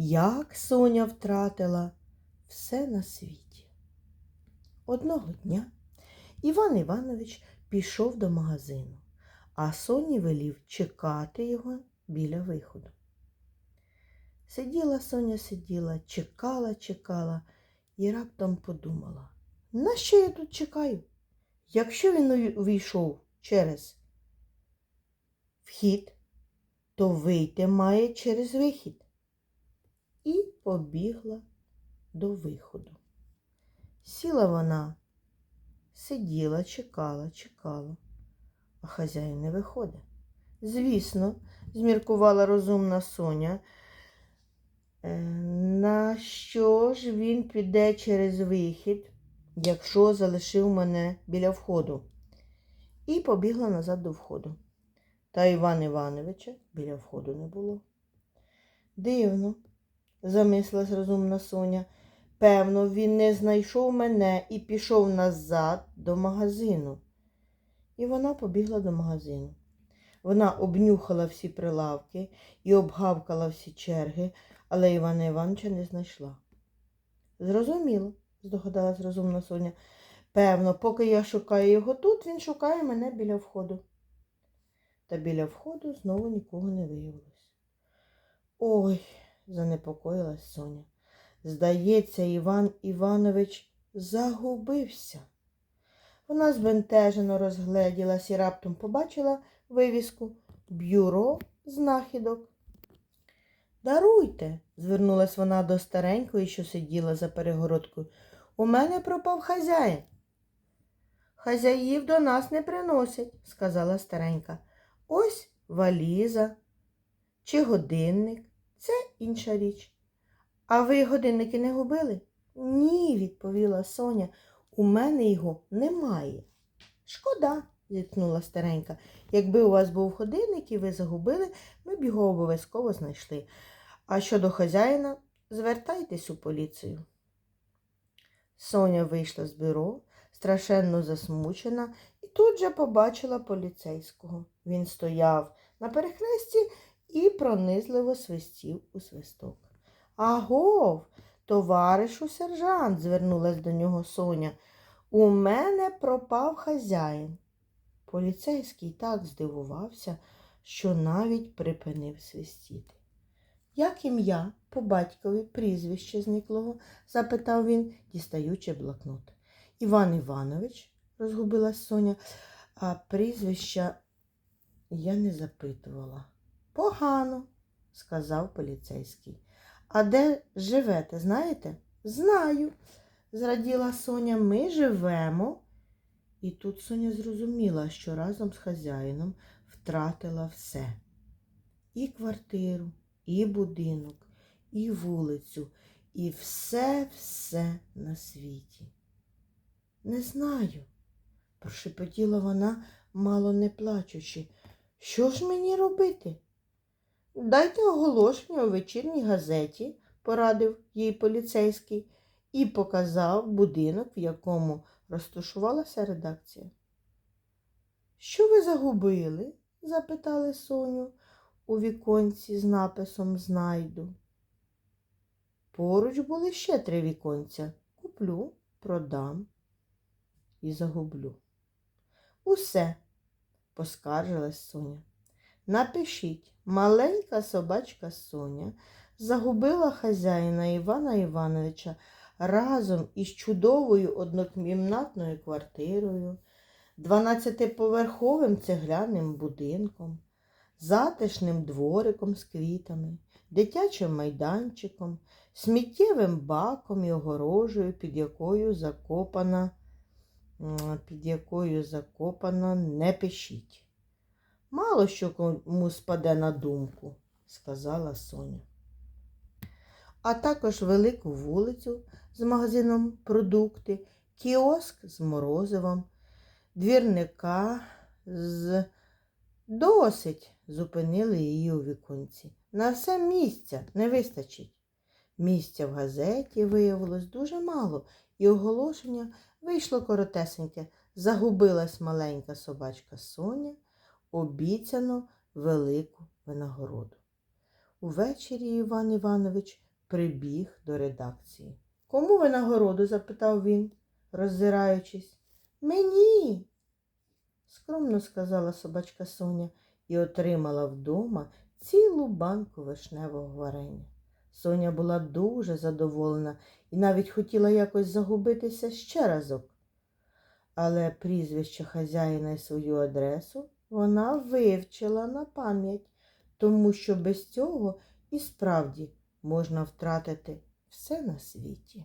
як Соня втратила все на світі. Одного дня Іван Іванович пішов до магазину, а Соні велів чекати його біля виходу. Сиділа Соня, сиділа, чекала, чекала і раптом подумала, нащо я тут чекаю? Якщо він увійшов через вхід, то вийти має через вихід. Побігла до виходу. Сіла вона, сиділа, чекала, чекала, а хазяїн не виходить. Звісно, зміркувала розумна Соня. «Е, На що ж він піде через вихід, якщо залишив мене біля входу? І побігла назад до входу. Та Іван Івановича біля входу не було. Дивно, замислилась розумна Соня. Певно, він не знайшов мене і пішов назад до магазину. І вона побігла до магазину. Вона обнюхала всі прилавки і обгавкала всі черги, але Івана Івановича не знайшла. Зрозуміло, здогадалась розумна Соня. Певно, поки я шукаю його тут, він шукає мене біля входу. Та біля входу знову нікого не виявилось. Ой, занепокоїлась Соня. Здається, Іван Іванович загубився. Вона збентежено розгледілась і раптом побачила вивіску Бюро знахідок. Даруйте, звернулась вона до старенької, що сиділа за перегородкою. У мене пропав хазяїн. Хазяїв до нас не приносять, сказала старенька. Ось валіза чи годинник це інша річ. А ви годинники не губили? Ні, відповіла Соня. У мене його немає. Шкода, зіткнула старенька. Якби у вас був годинник і ви загубили, ми б його обов'язково знайшли. А щодо хазяїна, звертайтесь у поліцію. Соня вийшла з бюро, страшенно засмучена, і тут же побачила поліцейського. Він стояв на перехресті і пронизливо свистів у свисток. Агов, товаришу сержант, звернулась до нього Соня. У мене пропав хазяїн. Поліцейський так здивувався, що навіть припинив свистіти. Як ім'я по батькові прізвище зниклого? запитав він, дістаючи блокнот. Іван Іванович, розгубилась Соня, а прізвища я не запитувала. Погано, сказав поліцейський. А де живете, знаєте? Знаю, зраділа Соня. Ми живемо. І тут Соня зрозуміла, що разом з хазяїном втратила все. І квартиру, і будинок, і вулицю, і все-все на світі. Не знаю, прошепотіла вона, мало не плачучи. Що ж мені робити? Дайте оголошення у вечірній газеті, порадив їй поліцейський, і показав будинок, в якому розташувалася редакція. Що ви загубили? запитали Соню у віконці з написом Знайду. Поруч були ще три віконця. Куплю, продам і загублю. Усе, поскаржилась Соня. Напишіть, маленька собачка Соня загубила хазяїна Івана Івановича разом із чудовою однокімнатною квартирою, дванадцятиповерховим цегляним будинком, затишним двориком з квітами, дитячим майданчиком, сміттєвим баком і огорожею, під якою закопана, під якою закопана не пишіть. Мало що кому спаде на думку, сказала Соня. А також велику вулицю з магазином продукти, кіоск з морозивом, двірника з досить зупинили її у віконці. На все місця не вистачить. Місця в газеті виявилось дуже мало, і оголошення вийшло коротесеньке. Загубилась маленька собачка Соня, обіцяно велику винагороду. Увечері Іван Іванович прибіг до редакції. Кому ви нагороду? запитав він, роззираючись. Мені, скромно сказала собачка Соня і отримала вдома цілу банку вишневого варення. Соня була дуже задоволена і навіть хотіла якось загубитися ще разок. Але прізвище хазяїна і свою адресу вона вивчила на пам'ять, тому що без цього і справді можна втратити все на світі.